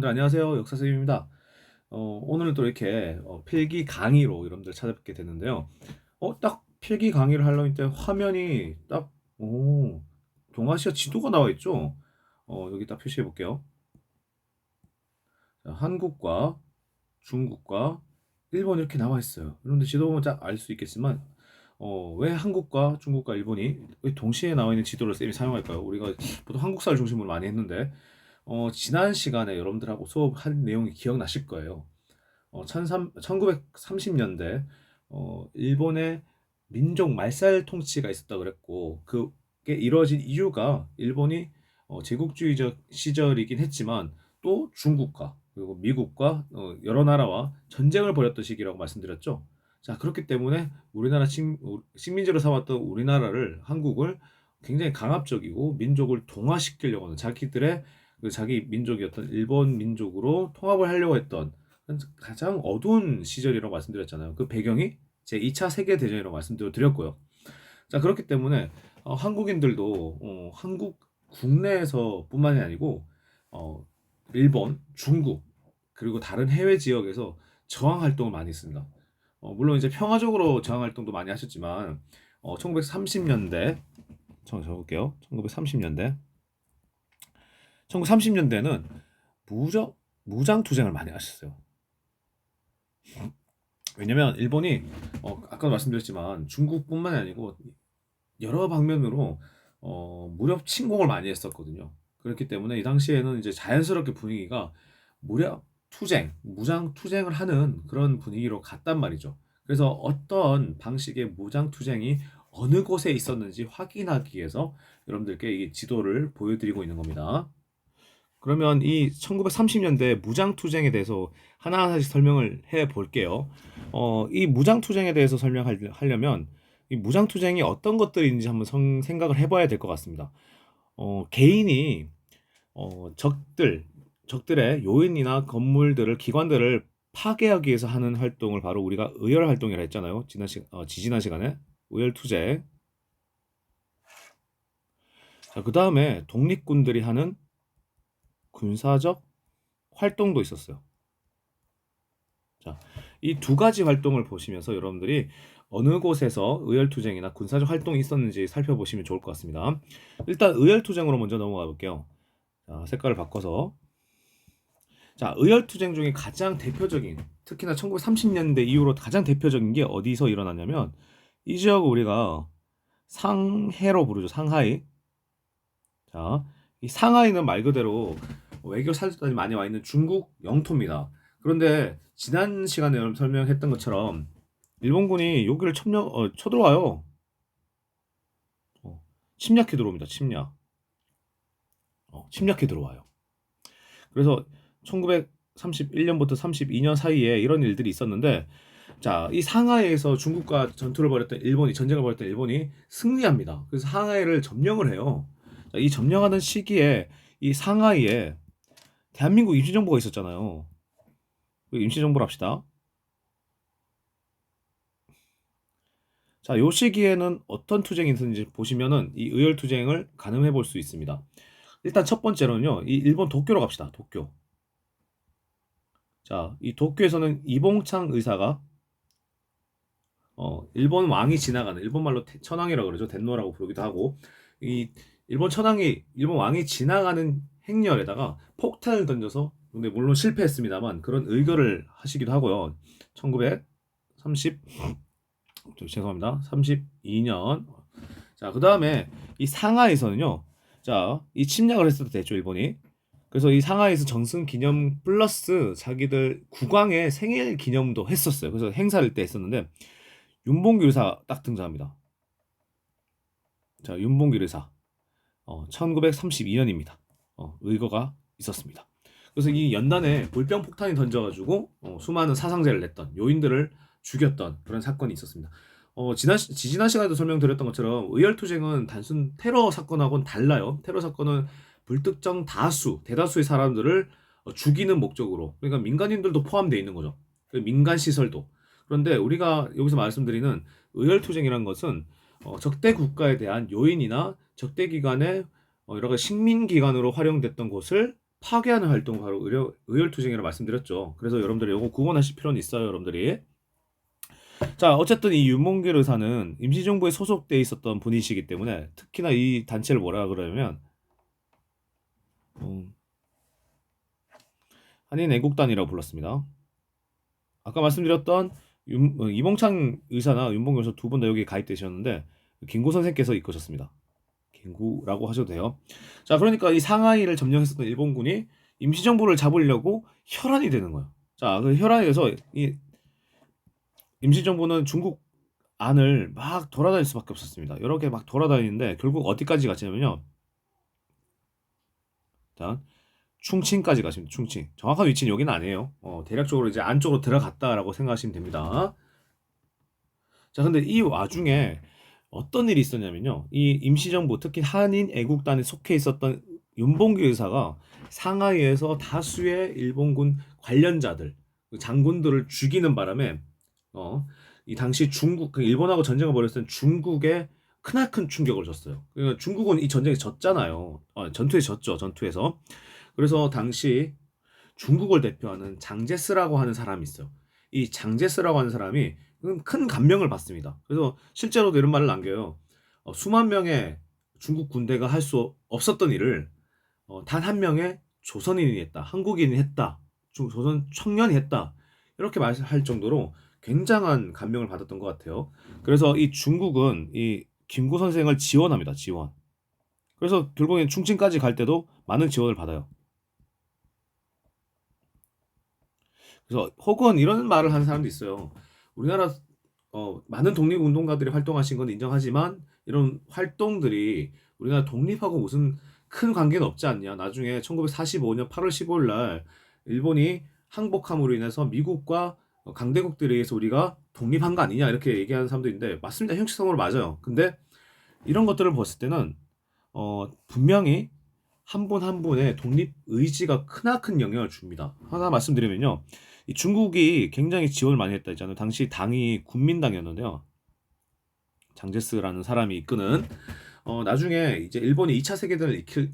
네, 안녕하세요. 역사 선생님입니다. 어, 오늘은 또 이렇게 어, 필기 강의로 여러분들 찾아뵙게 됐는데요. 어, 딱 필기 강의를 하려고 때 화면이 딱, 오, 동아시아 지도가 나와 있죠? 어, 여기 딱 표시해 볼게요. 자, 한국과 중국과 일본 이렇게 나와 있어요. 여러분들 지도 보면 딱 알 수 있겠지만, 어, 왜 한국과 중국과 일본이 왜 동시에 나와 있는 지도를 쌤이 사용할까요? 우리가 보통 한국사를 중심으로 많이 했는데, 어, 지난 시간에 여러분들하고 수업한 내용이 기억나실 거예요. 어, 1930년대 어, 일본의 민족 말살 통치가 있었다 그랬고 그게 이루어진 이유가 일본이 어, 제국주의적 시절이긴 했지만 또 중국과 그리고 미국과 어, 여러 나라와 전쟁을 벌였던 시기라고 말씀드렸죠. 자, 그렇기 때문에 우리나라 식, 식민지로 삼았던 우리나라를 한국을 굉장히 강압적이고 민족을 동화시키려고 하는 자기들의 그 자기 민족이었던 일본 민족으로 통합을 하려고 했던 가장 어두운 시절이라고 말씀드렸잖아요. 그 배경이 제 2차 세계 대전이라고 말씀드렸고요. 자 그렇기 때문에 어, 한국인들도 어, 한국 국내에서뿐만이 아니고 어, 일본, 중국 그리고 다른 해외 지역에서 저항 활동을 많이 했습니다. 어, 물론 이제 평화적으로 저항 활동도 많이 하셨지만 어, 1930년대 저 적을게요. 1930년대 1930년대는 무적 무장 투쟁을 많이 하셨어요. 왜냐면 일본이 어, 아까 말씀드렸지만 중국뿐만 아니고 여러 방면으로 어, 무력 침공을 많이 했었거든요. 그렇기 때문에 이 당시에는 이제 자연스럽게 분위기가 무력 투쟁, 무장 투쟁을 하는 그런 분위기로 갔단 말이죠. 그래서 어떤 방식의 무장 투쟁이 어느 곳에 있었는지 확인하기 위해서 여러분들께 이 지도를 보여드리고 있는 겁니다. 그러면 이 1930년대 무장투쟁에 대해서 하나하나씩 설명을 해 볼게요. 어, 이 무장투쟁에 대해서 설명하려면 이 무장투쟁이 어떤 것들인지 한번 성, 생각을 해봐야 될 것 같습니다. 어, 개인이 어, 적들, 적들의 요인이나 건물들을, 기관들을 파괴하기 위해서 하는 활동을 바로 우리가 의열 활동이라 했잖아요. 지난 시, 어, 지지난 시간에 의열 투쟁. 자, 그 다음에 독립군들이 하는 군사적 활동도 있었어요. 자, 이 두 가지 활동을 보시면서 여러분들이 어느 곳에서 의열투쟁이나 군사적 활동이 있었는지 살펴보시면 좋을 것 같습니다. 일단 의열투쟁으로 먼저 넘어가 볼게요. 자, 색깔을 바꿔서 자, 의열투쟁 중에 가장 대표적인 특히나 1930년대 이후로 가장 대표적인 게 어디서 일어났냐면 이 지역을 우리가 상해로 부르죠. 상하이. 자, 이 상하이는 말 그대로 외교 사절단이 많이 와 있는 중국 영토입니다. 그런데 지난 시간에 설명했던 것처럼 일본군이 여기를 첨령 어, 쳐들어와요. 어, 침략해 들어옵니다. 침략. 어, 침략해 들어와요. 그래서 1931년부터 32년 사이에 이런 일들이 있었는데 자, 이 상하이에서 중국과 전투를 벌였던 일본이 전쟁을 벌였던 일본이 승리합니다. 그래서 상하이를 점령을 해요. 자, 이 점령하는 시기에 이 상하이에 대한민국 임시정부가 있었잖아요. 임시정부를 합시다. 자, 요 시기에는 어떤 투쟁이 있었는지 보시면은 이 의열 투쟁을 가늠해 볼 수 있습니다. 일단 첫 번째로는요, 이 일본 도쿄로 갑시다. 도쿄. 자, 이 도쿄에서는 이봉창 의사가 어, 일본 왕이 지나가는 일본 말로 천황이라고 그러죠. 덴노라고 부르기도 하고 이 일본 천황이 일본 왕이 지나가는 행렬에다가 폭탄을 던져서 근데 물론 실패했습니다만 그런 의거를 하시기도 하고요. 1930 죄송합니다. 32년 자, 그다음에 이 상하에서는요. 자, 이 침략을 했어도 됐죠, 일본이. 그래서 이 상하에서 정승 기념 플러스 자기들 국왕의 생일 기념도 했었어요. 그래서 행사를 때 했었는데 윤봉길 의사 딱 등장합니다. 자, 윤봉길 의사. 어, 1932년입니다. 어, 의거가 있었습니다. 그래서 이 연단에 물병 폭탄이 던져가지고 어, 수많은 사상자를 냈던 요인들을 죽였던 그런 사건이 있었습니다. 어, 지난 지지난 시간에도 설명드렸던 것처럼 의열투쟁은 단순 테러 사건하고는 달라요. 테러 사건은 불특정 다수 대다수의 사람들을 어, 죽이는 목적으로 그러니까 민간인들도 포함되어 있는 거죠. 그 민간 시설도 그런데 우리가 여기서 말씀드리는 의열투쟁이란 것은 어, 적대 국가에 대한 요인이나 적대 기관의 어, 여러 가지 식민기관으로 활용됐던 곳을 파괴하는 활동 바로 의료, 의열투쟁이라고 말씀드렸죠. 그래서 여러분들이 이거 구분하실 필요는 있어요, 여러분들이. 자, 어쨌든 이 윤몽길 의사는 임시정부에 소속돼 있었던 분이시기 때문에 특히나 이 단체를 뭐라 그러냐면 음, 한인 애국단이라고 불렀습니다. 아까 말씀드렸던 윤, 어, 이봉창 의사나 윤봉길 의사 두 분 다 여기 가입되셨는데 김구 선생께서 이끄셨습니다. 김구라고 하셔도 돼요. 자, 그러니까 이 상하이를 점령했었던 일본군이 임시정부를 잡으려고 혈안이 되는 거예요. 자, 그 혈안이 돼서 이 임시정부는 중국 안을 막 돌아다닐 수밖에 없었습니다. 여러 개막 돌아다니는데 결국 어디까지 갔냐면요. 일단 충칭까지 가십니다. 충칭. 정확한 위치는 여기는 아니에요. 어, 대략적으로 이제 안쪽으로 들어갔다라고 생각하시면 됩니다. 자, 근데 이 와중에 어떤 일이 있었냐면요. 이 임시정부, 특히 한인 애국단에 속해 있었던 윤봉규 의사가 상하이에서 다수의 일본군 관련자들, 그 장군들을 죽이는 바람에 어, 이 당시 중국, 그 일본하고 전쟁을 벌였을 때 중국에 크나큰 충격을 줬어요. 그러니까 중국은 이 전쟁에 졌잖아요. 어, 전투에 졌죠. 전투에서. 그래서 당시 중국을 대표하는 장제스라고 하는 사람이 있어요. 이 장제스라고 하는 사람이 큰 감명을 받습니다. 그래서 실제로도 이런 말을 남겨요. 어, 수만 명의 중국 군대가 할 수 없었던 일을 어, 단 한 명의 조선인이 했다, 한국인이 했다, 중, 조선 청년이 했다 이렇게 말할 정도로 굉장한 감명을 받았던 것 같아요. 그래서 이 중국은 이 김구 선생을 지원합니다. 지원. 그래서 결국엔 충칭까지 갈 때도 많은 지원을 받아요. 그래서 혹은 이런 말을 하는 사람도 있어요. 우리나라 어, 많은 독립운동가들이 활동하신 건 인정하지만 이런 활동들이 우리나라 독립하고 무슨 큰 관계는 없지 않냐. 나중에 1945년 8월 15일 날 일본이 항복함으로 인해서 미국과 강대국들에 의해서 우리가 독립한 거 아니냐 이렇게 얘기하는 사람도 있는데 맞습니다. 형식상으로 맞아요. 근데 이런 것들을 봤을 때는 어, 분명히 한 분 한 분의 독립 의지가 크나큰 영향을 줍니다. 하나 말씀드리면요. 이 중국이 굉장히 지원을 많이 했다 했잖아요. 당시 당이 국민당이었는데요. 장제스라는 사람이 이끄는 어, 나중에 이제 일본이 2차 세계대전을 일으키,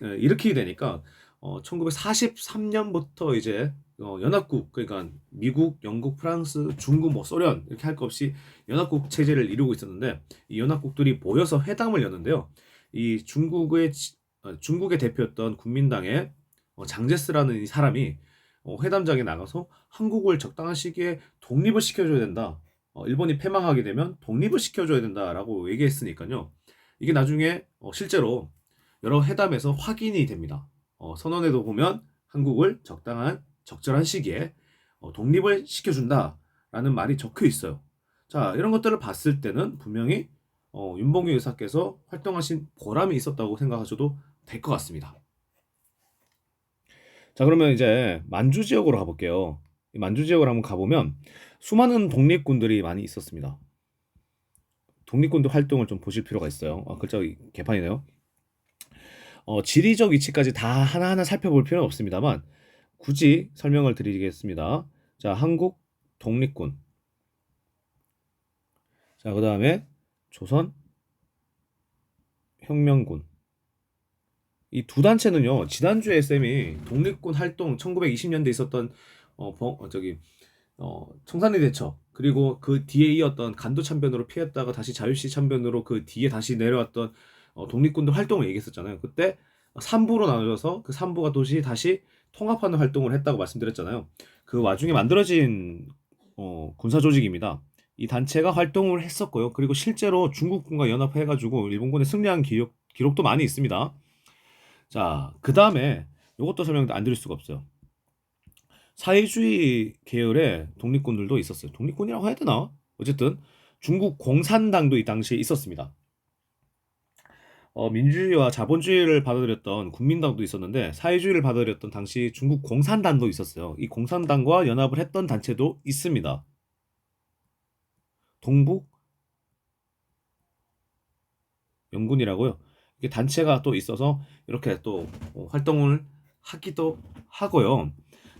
일으키게 되니까 어, 1943년부터 이제 어, 연합국 그러니까 미국, 영국, 프랑스, 중국, 뭐 소련 이렇게 할 것 없이 연합국 체제를 이루고 있었는데 이 연합국들이 모여서 회담을 여는데요. 이 중국의 어, 중국의 대표였던 국민당의 어, 장제스라는 이 사람이 어, 회담장에 나가서 한국을 적당한 시기에 독립을 시켜줘야 된다. 어, 일본이 패망하게 되면 독립을 시켜줘야 된다라고 얘기했으니까요. 이게 나중에 어, 실제로 여러 회담에서 확인이 됩니다. 어, 선언에도 보면 한국을 적당한 적절한 시기에 어, 독립을 시켜준다라는 말이 적혀 있어요. 자 이런 것들을 봤을 때는 분명히 어, 윤봉규 의사께서 활동하신 보람이 있었다고 생각하셔도 될 것 같습니다. 자, 그러면 이제 만주 지역으로 가볼게요. 이 만주 지역을 한번 가보면 수많은 독립군들이 많이 있었습니다. 독립군들 활동을 좀 보실 필요가 있어요. 아, 글자 개판이네요. 어, 지리적 위치까지 다 하나하나 살펴볼 필요는 없습니다만 굳이 설명을 드리겠습니다. 자, 한국 독립군. 자, 그 다음에 조선 혁명군. 이 두 단체는요, 지난주에 쌤이 독립군 활동 1920년대 있었던, 어, 버, 어, 저기, 어, 청산리 대처, 그리고 그 뒤에 이었던 간도 참변으로 피했다가 다시 자유시 참변으로 그 뒤에 다시 내려왔던 어, 독립군들 활동을 얘기했었잖아요. 그때 3부로 나눠져서 그 3부가 도시 다시 통합하는 활동을 했다고 말씀드렸잖아요. 그 와중에 만들어진 어, 군사 조직입니다. 이 단체가 활동을 했었고요. 그리고 실제로 중국군과 연합해가지고 일본군에 승리한 기록, 기록도 많이 있습니다. 자, 그 다음에 이것도 설명 안 드릴 수가 없어요. 사회주의 계열의 독립군들도 있었어요. 독립군이라고 해야 되나? 어쨌든 중국 공산당도 이 당시에 있었습니다. 어, 민주주의와 자본주의를 받아들였던 국민당도 있었는데 사회주의를 받아들였던 당시 중국 공산당도 있었어요. 이 공산당과 연합을 했던 단체도 있습니다. 동북 연군이라고요. 이게 단체가 또 있어서 이렇게 또 어, 활동을 하기도 하고요.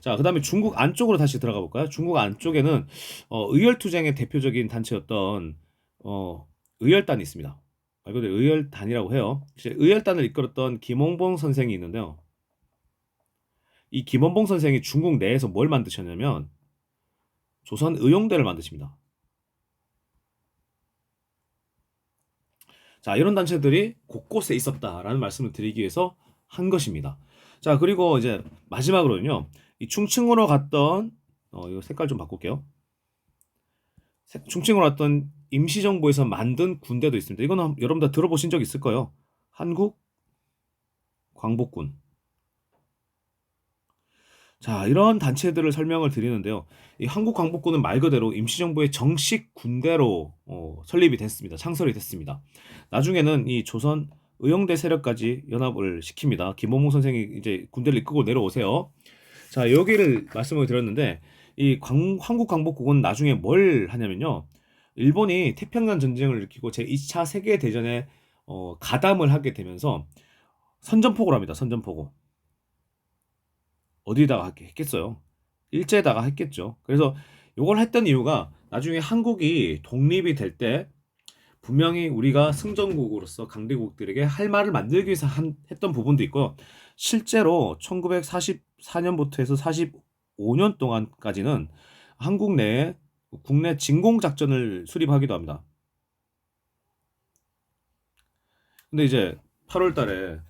자, 그 다음에 중국 안쪽으로 다시 들어가 볼까요? 중국 안쪽에는 어, 의열투쟁의 대표적인 단체였던 어, 의열단이 있습니다. 말 그대로 의열단이라고 해요. 의열단을 이끌었던 김홍봉 선생이 있는데요. 이 김원봉 선생이 중국 내에서 뭘 만드셨냐면 조선 의용대를 만드십니다. 자, 이런 단체들이 곳곳에 있었다라는 말씀을 드리기 위해서 한 것입니다. 자, 그리고 이제 마지막으로는요. 이 충칭으로 갔던 어, 이거 색깔 좀 바꿀게요. 색- 충칭으로 갔던 임시정부에서 만든 군대도 있습니다. 이거는 여러분 다 들어보신 적 있을 거예요. 한국 광복군. 자, 이런 단체들을 설명을 드리는데요. 이 한국 광복군은 말 그대로 임시정부의 정식 군대로 어, 설립이 됐습니다. 창설이 됐습니다. 나중에는 이 조선 의용대 세력까지 연합을 시킵니다. 김원봉 선생이 이제 군대를 이끌고 내려오세요. 자, 여기를 말씀을 드렸는데 이 광- 한국 광복국은 나중에 뭘 하냐면요. 일본이 태평양 전쟁을 일으키고 제2차 세계 대전에 어, 가담을 하게 되면서 선전포고를 합니다. 선전포고. 어디다가 했겠어요? 일제에다가 했겠죠. 그래서 이걸 했던 이유가 나중에 한국이 독립이 될 때 분명히 우리가 승전국으로서 강대국들에게 할 말을 만들기 위해서 한, 했던 부분도 있고요. 실제로 1944년부터 해서 45년 동안까지는 한국 내에 국내 진공 작전을 수립하기도 합니다. 근데 이제 8월 달에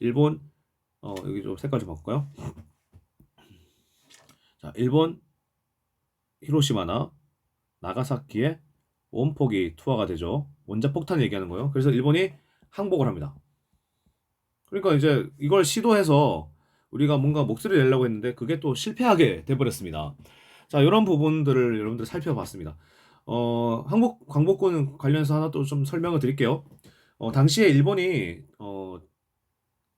일본 어 여기 좀 색깔 좀 바꿀까요? 자, 일본 히로시마나 나가사키에 원폭이 투하가 되죠. 원자폭탄 얘기하는 거예요. 그래서 일본이 항복을 합니다. 그러니까 이제 이걸 시도해서 우리가 뭔가 목소리를 내려고 했는데 그게 또 실패하게 돼버렸습니다. 자, 이런 부분들을 여러분들 살펴봤습니다. 어, 한국 광복군 관련해서 하나 또 좀 설명을 드릴게요. 어, 당시에 일본이 어,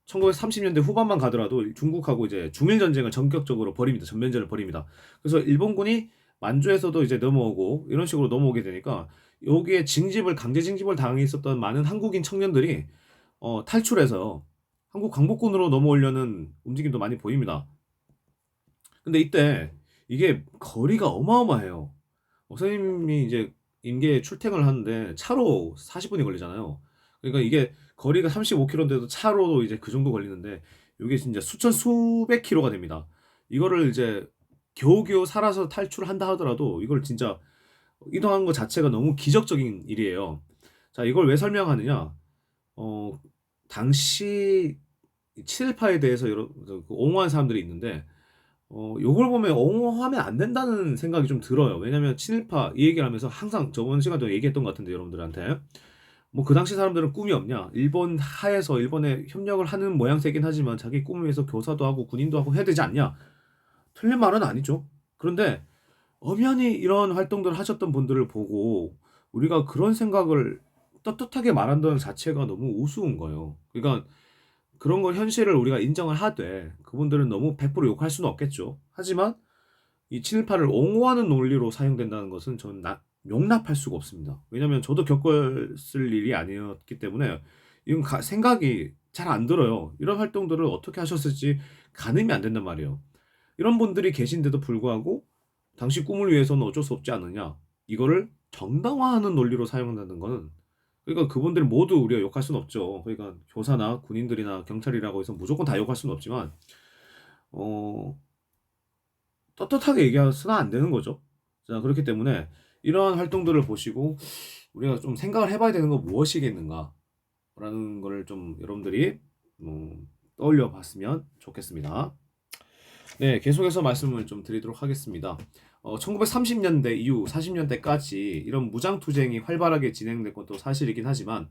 1930년대 후반만 가더라도 중국하고 이제 중일 전쟁을 전격적으로 벌입니다. 전면전을 벌입니다. 그래서 일본군이 만주에서도 이제 넘어오고 이런 식으로 넘어오게 되니까 여기에 징집을 강제 징집을 당해 있었던 많은 한국인 청년들이 어, 탈출해서 한국 광복군으로 넘어오려는 움직임도 많이 보입니다. 근데 이때 이게 거리가 어마어마해요. 어, 선생님이 이제 임계에 출퇴근을 하는데 차로 40분이 걸리잖아요. 그러니까 이게 거리가 35km인데도 차로도 이제 그 정도 걸리는데 이게 진짜 수천 수백 킬로가 됩니다. 이거를 이제 겨우겨우 살아서 탈출한다 하더라도 이걸 진짜 이동한 것 자체가 너무 기적적인 일이에요. 자, 이걸 왜 설명하느냐? 어, 당시 친일파에 대해서 여러 그 옹호한 사람들이 있는데 어, 요걸 보면 옹호하면 안 된다는 생각이 좀 들어요. 왜냐면 친일파 이 얘기를 하면서 항상 저번 시간도 얘기했던 것 같은데 여러분들한테 뭐 그 당시 사람들은 꿈이 없냐? 일본 하에서 일본에 협력을 하는 모양새긴 하지만 자기 꿈을 위해서 교사도 하고 군인도 하고 해야 되지 않냐? 틀린 말은 아니죠. 그런데 엄연히 이런 활동들을 하셨던 분들을 보고 우리가 그런 생각을 떳떳하게 말한다는 자체가 너무 우스운 거예요. 그러니까 그런 걸 현실을 우리가 인정을 하되 그분들은 너무 100% 욕할 수는 없겠죠. 하지만 이 친일파를 옹호하는 논리로 사용된다는 것은 저는 나, 용납할 수가 없습니다. 왜냐하면 저도 겪었을 일이 아니었기 때문에 이건 가- 생각이 잘 안 들어요. 이런 활동들을 어떻게 하셨을지 가늠이 안 된단 말이에요. 이런 분들이 계신데도 불구하고 당시 꿈을 위해서는 어쩔 수 없지 않느냐. 이거를 정당화하는 논리로 사용한다는 거는 그러니까 그분들 모두 우리가 욕할 수는 없죠. 그러니까 교사나 군인들이나 경찰이라고 해서 무조건 다 욕할 수는 없지만 어 떳떳하게 얘기해서는 안 되는 거죠. 자 그렇기 때문에 이러한 활동들을 보시고 우리가 좀 생각을 해봐야 되는 건 무엇이겠는가 라는 거를 좀 여러분들이 음, 떠올려 봤으면 좋겠습니다. 네, 계속해서 말씀을 좀 드리도록 하겠습니다. 어, 1930년대 이후 40년대까지 이런 무장투쟁이 활발하게 진행된 것도 사실이긴 하지만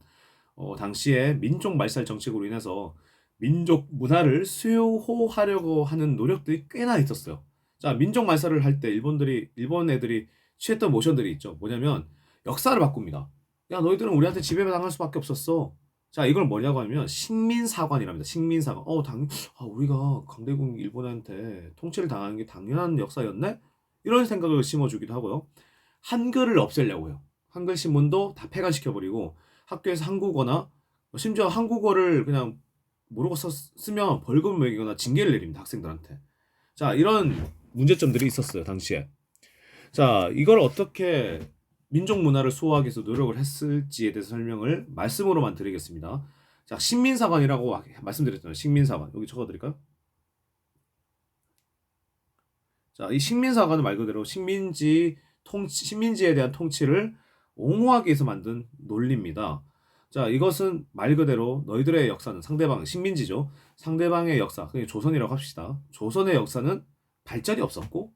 어, 당시에 민족 말살 정책으로 인해서 민족 문화를 수요하려고 하는 노력들이 꽤나 있었어요. 자, 민족 말살을 할 때 일본들이 일본 애들이 취했던 모션들이 있죠. 뭐냐면 역사를 바꿉니다. 야, 너희들은 우리한테 지배 당할 수밖에 없었어. 자, 이걸 뭐냐고 하면 식민사관이랍니다. 식민사관. 어, 당, 아, 우리가 강대국 일본한테 통치를 당하는 게 당연한 역사였네? 이런 생각을 심어주기도 하고요. 한글을 없애려고 해요. 한글 신문도 다 폐간시켜버리고 학교에서 한국어나 심지어 한국어를 그냥 모르고 써, 쓰면 벌금을 매기거나 징계를 내립니다. 학생들한테. 자, 이런 문제점들이 있었어요. 당시에. 자, 이걸 어떻게 민족 문화를 수호하기 위해서 노력을 했을지에 대해서 설명을 말씀으로만 드리겠습니다. 자, 식민사관이라고 말씀드렸잖아요. 식민사관. 여기 적어드릴까요? 자, 이 식민사관은 말 그대로 식민지 통치, 식민지에 대한 통치를 옹호하기 위해서 만든 논리입니다. 자, 이것은 말 그대로 너희들의 역사는 상대방, 식민지죠. 상대방의 역사, 그게 조선이라고 합시다. 조선의 역사는 발전이 없었고,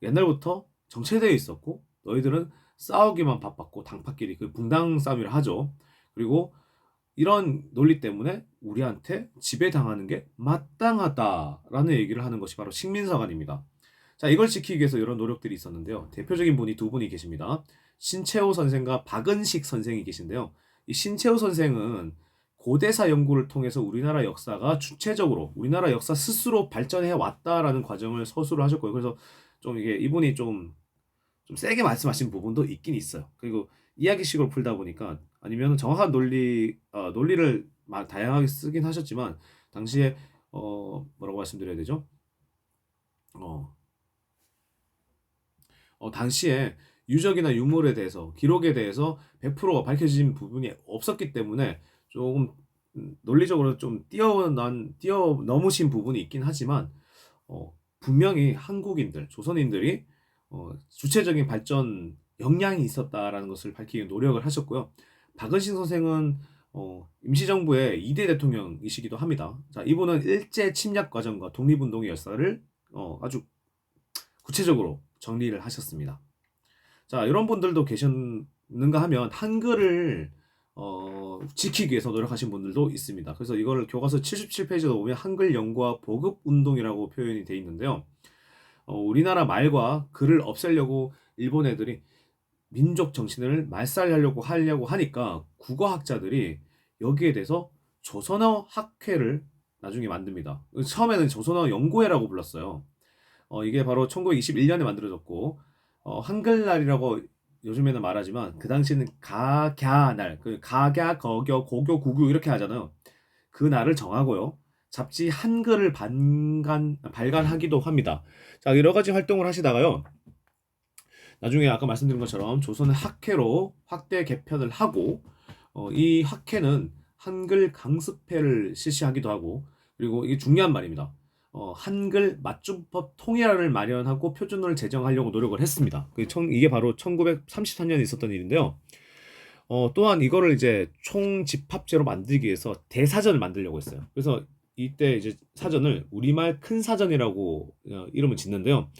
옛날부터 정체되어 있었고, 너희들은 싸우기만 바빴고, 당파끼리 그 붕당 싸움을 하죠. 그리고 이런 논리 때문에 우리한테 지배당하는 게 마땅하다라는 얘기를 하는 것이 바로 식민사관입니다. 자, 이걸 지키기 위해서 이런 노력들이 있었는데요. 대표적인 분이 두 분이 계십니다. 신채호 선생과 박은식 선생이 계신데요. 이 신채호 선생은 고대사 연구를 통해서 우리나라 역사가 주체적으로 우리나라 역사 스스로 발전해 왔다라는 과정을 서술을 하셨고요. 그래서 좀 이게 이분이 좀, 좀 세게 말씀하신 부분도 있긴 있어요. 그리고 이야기식으로 풀다 보니까 아니면 정확한 논리 어, 논리를 막 다양하게 쓰긴 하셨지만 당시에 어 뭐라고 말씀드려야 되죠? 어, 어 당시에 유적이나 유물에 대해서 기록에 대해서 100%가 밝혀진 부분이 없었기 때문에 조금 음, 논리적으로 좀 뛰어난 뛰어 넘으신 부분이 있긴 하지만 어, 분명히 한국인들 조선인들이 어, 주체적인 발전 역량이 있었다라는 것을 밝히기 노력을 하셨고요. 박은신 선생은 어, 임시정부의 2대 대통령이시기도 합니다. 자, 이분은 일제 침략 과정과 독립운동의 역사를 어, 아주 구체적으로 정리를 하셨습니다. 자, 이런 분들도 계셨는가 하면 한글을 어, 지키기 위해서 노력하신 분들도 있습니다. 그래서 이거를 교과서 77페이지에 보면 한글 연구와 보급 운동이라고 표현이 되어 있는데요. 어, 우리나라 말과 글을 없애려고 일본 애들이 민족 정신을 말살하려고 하려고 하니까 국어학자들이 여기에 대해서 조선어 학회를 나중에 만듭니다. 처음에는 조선어 연구회라고 불렀어요. 어, 이게 바로 1921년에 만들어졌고 어, 한글날이라고 요즘에는 말하지만 그 당시에는 가갸날, 그 가갸, 거겨, 고교, 구교 이렇게 하잖아요. 그 날을 정하고요. 잡지 한글을 반간 발간하기도 합니다. 자 여러 가지 활동을 하시다가요. 나중에 아까 말씀드린 것처럼 조선의 학회로 확대 개편을 하고 어, 이 학회는 한글 강습회를 실시하기도 하고 그리고 이게 중요한 말입니다. 어, 한글 맞춤법 통일화를 마련하고 표준어를 제정하려고 노력을 했습니다. 그 청, 이게 바로 1933년에 있었던 일인데요. 어, 또한 이거를 이제 총집합제로 만들기 위해서 대사전을 만들려고 했어요. 그래서 이때 이제 사전을 우리말 큰 사전이라고 어, 이름을 짓는데요.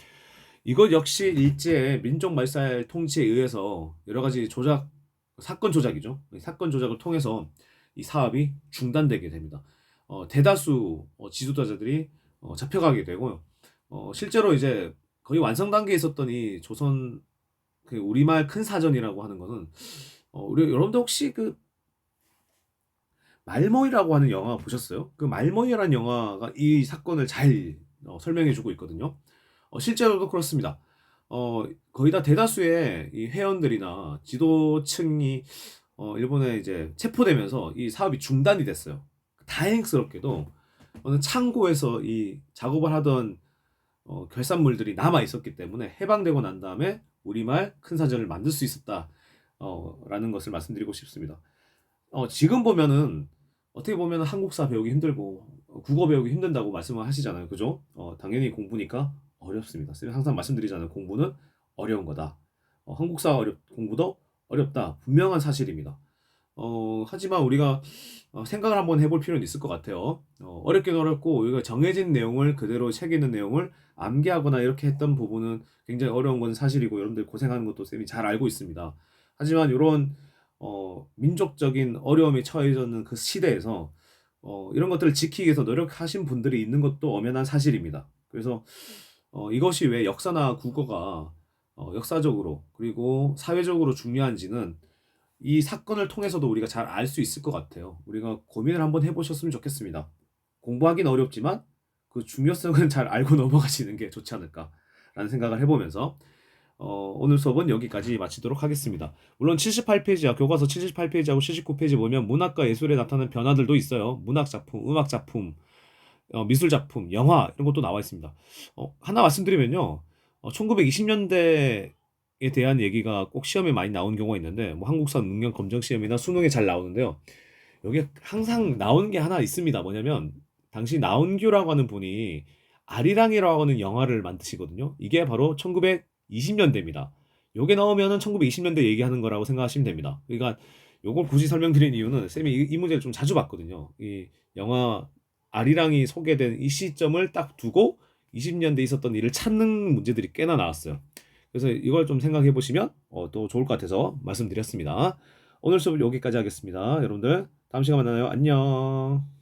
이것 역시 일제의 민족 말살 통치에 의해서 여러 가지 조작 사건 조작이죠. 사건 조작을 통해서 이 사업이 중단되게 됩니다. 어, 대다수 어, 지도자들이 어, 잡혀가게 되고요. 어, 실제로 이제 거의 완성 단계에 있었던 이 조선 그 우리말 큰 사전이라고 하는 거는 어, 우리 여러분들 혹시 그 말모이라고 하는 영화 보셨어요? 그 말모이라는 영화가 이 사건을 잘 어, 설명해주고 있거든요. 어, 실제로도 그렇습니다. 어, 거의 다 대다수의 이 회원들이나 지도층이 어, 일본에 이제 체포되면서 이 사업이 중단이 됐어요. 다행스럽게도 어느 창고에서 이 작업을 하던 어, 결산물들이 남아 있었기 때문에 해방되고 난 다음에 우리말 큰 사전을 만들 수 있었다. 어, 라는 것을 말씀드리고 싶습니다. 어, 지금 보면은 어떻게 보면 한국사 배우기 힘들고 어, 국어 배우기 힘든다고 말씀을 하시잖아요. 그죠? 어, 당연히 공부니까 어렵습니다. 쌤이 항상 말씀드리잖아요. 공부는 어려운 거다. 어, 한국사 어렵, 공부도 어렵다. 분명한 사실입니다. 어, 하지만 우리가 어, 생각을 한번 해볼 필요는 있을 것 같아요. 어, 어렵긴 어렵고 우리가 정해진 내용을 그대로 책 있는 내용을 암기하거나 이렇게 했던 부분은 굉장히 어려운 건 사실이고 여러분들 고생하는 것도 쌤이 잘 알고 있습니다. 하지만 이런 어, 민족적인 어려움에 처해졌는 그 시대에서 어, 이런 것들을 지키기 위해서 노력하신 분들이 있는 것도 엄연한 사실입니다. 그래서 어, 이것이 왜 역사나 국어가 어, 역사적으로 그리고 사회적으로 중요한지는 이 사건을 통해서도 우리가 잘 알 수 있을 것 같아요. 우리가 고민을 한번 해보셨으면 좋겠습니다. 공부하기는 어렵지만 그 중요성은 잘 알고 넘어가시는 게 좋지 않을까라는 생각을 해보면서 어, 오늘 수업은 여기까지 마치도록 하겠습니다. 물론 78페이지야 교과서 78페이지하고 79페이지 보면 문학과 예술에 나타나는 변화들도 있어요. 문학 작품, 음악 작품, 어, 미술 작품, 영화 이런 것도 나와 있습니다. 어, 하나 말씀드리면요. 어, 1920년대에 대한 얘기가 꼭 시험에 많이 나오는 경우가 있는데 뭐 한국사 능력 검정 시험이나 수능에 잘 나오는데요. 여기에 항상 나오는 게 하나 있습니다. 뭐냐면 당시 나운규라고 하는 분이 아리랑이라고 하는 영화를 만드시거든요. 이게 바로 1920년대입니다. 요게 나오면은 1920년대 얘기하는 거라고 생각하시면 됩니다. 그러니까 요걸 굳이 설명드린 이유는 쌤이 이, 이 문제를 좀 자주 봤거든요. 이 영화 아리랑이 소개된 이 시점을 딱 두고 20년대 있었던 일을 찾는 문제들이 꽤나 나왔어요. 그래서 이걸 좀 생각해 보시면 어, 또 좋을 것 같아서 말씀드렸습니다. 오늘 수업 여기까지 하겠습니다. 여러분들 다음 시간 만나요. 안녕.